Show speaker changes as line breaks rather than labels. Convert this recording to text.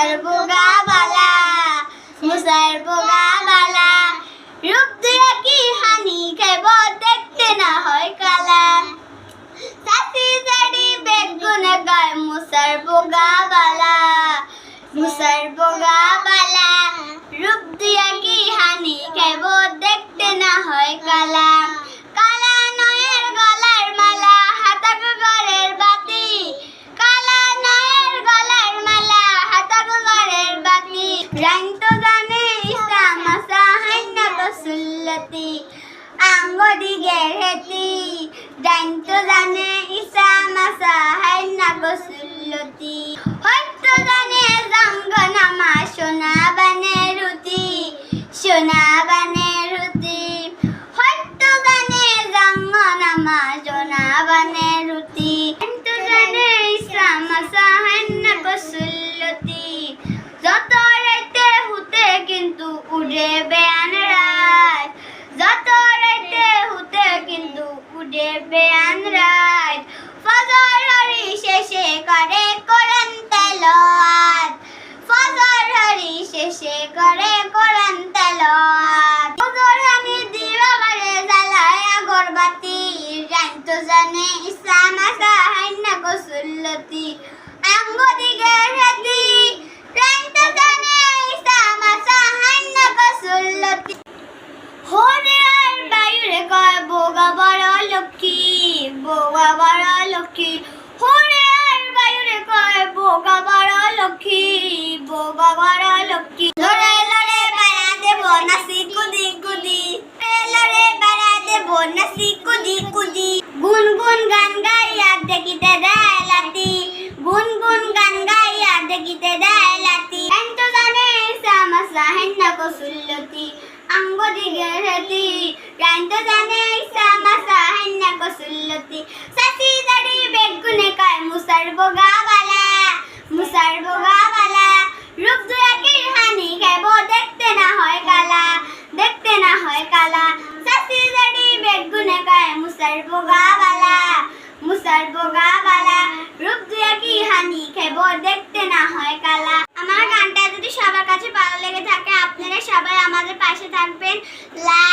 মুসার বোগা বালা, মুসার বোগা বালা। রূপ দিয়ে কি হানি খাইব দেখতে না হয় কালা। সাথী সাড়ি বেগুনে গায় মুসার বোগা রসুল্লতি আঙ্গ দিগে হেতি ডাইন তো জানে ইসলাম আসা হাইনা রসুল্লতি হয়তো জানে জঙ্গ নামা, সোনা বানে রুতি সোনা বানে রুতি হয়তো জানে জঙ্গ নামা, সোনা বানে রুতি কিন্তু জানে ইসলাম আসা হাইনা রসুল্লতি যত রাইতে হুতে কিন্তু উড়ে বেয়ান রাত যত রাইতে হুতে কিন্তু উড়ে বেয়ান রাত ফজর হরি শেষে করে কোরআন তেলাওয়াত ফজর হরি শেষে করে কোরআন তেলাওয়াত ফজর হানি দিবা বারে জ্বালায় আগরবাতি জানত জানে ইসলাম আসা হাইনা গোসুল্লতি আঙ্গ দিগে হেতি জানত জানে ইসলাম আসা হাইনা গোসুল্লতি হরে আর বায়ুরে কয় বোগা বড় লক্ষ্মী বোগা বড় লক্ষ্মী হরে আর কয় বড় লক্ষ্মী বড় লক্ষ্মী লড়ে দেব নাসি কুদি কুদি। লড়ে বেড়া দেব নাসি কুদি কুদি। গুন গুন, গান গাইয়া দেখিতে দেয় লাতি গুন গুন, গান গাইয়া দেখিতে দেয় লাতি এন্ত জানে, সামাসা, হেন্না কসুল্লতি। আঙ্গ দিগরতি প্রান্ত জানে ইসা মাসা হান্না কসুল্লতি সাসি দাড়ি বেগুনে হানি খাইব দেখতে না হয় কালা দেখতে না হয় কালা সাসি দাড়ি বেগুনে কায় মুসার বোগা বালা মুসার বোগা বালা রূপ দুয়াকে হানি খাইব friend. Like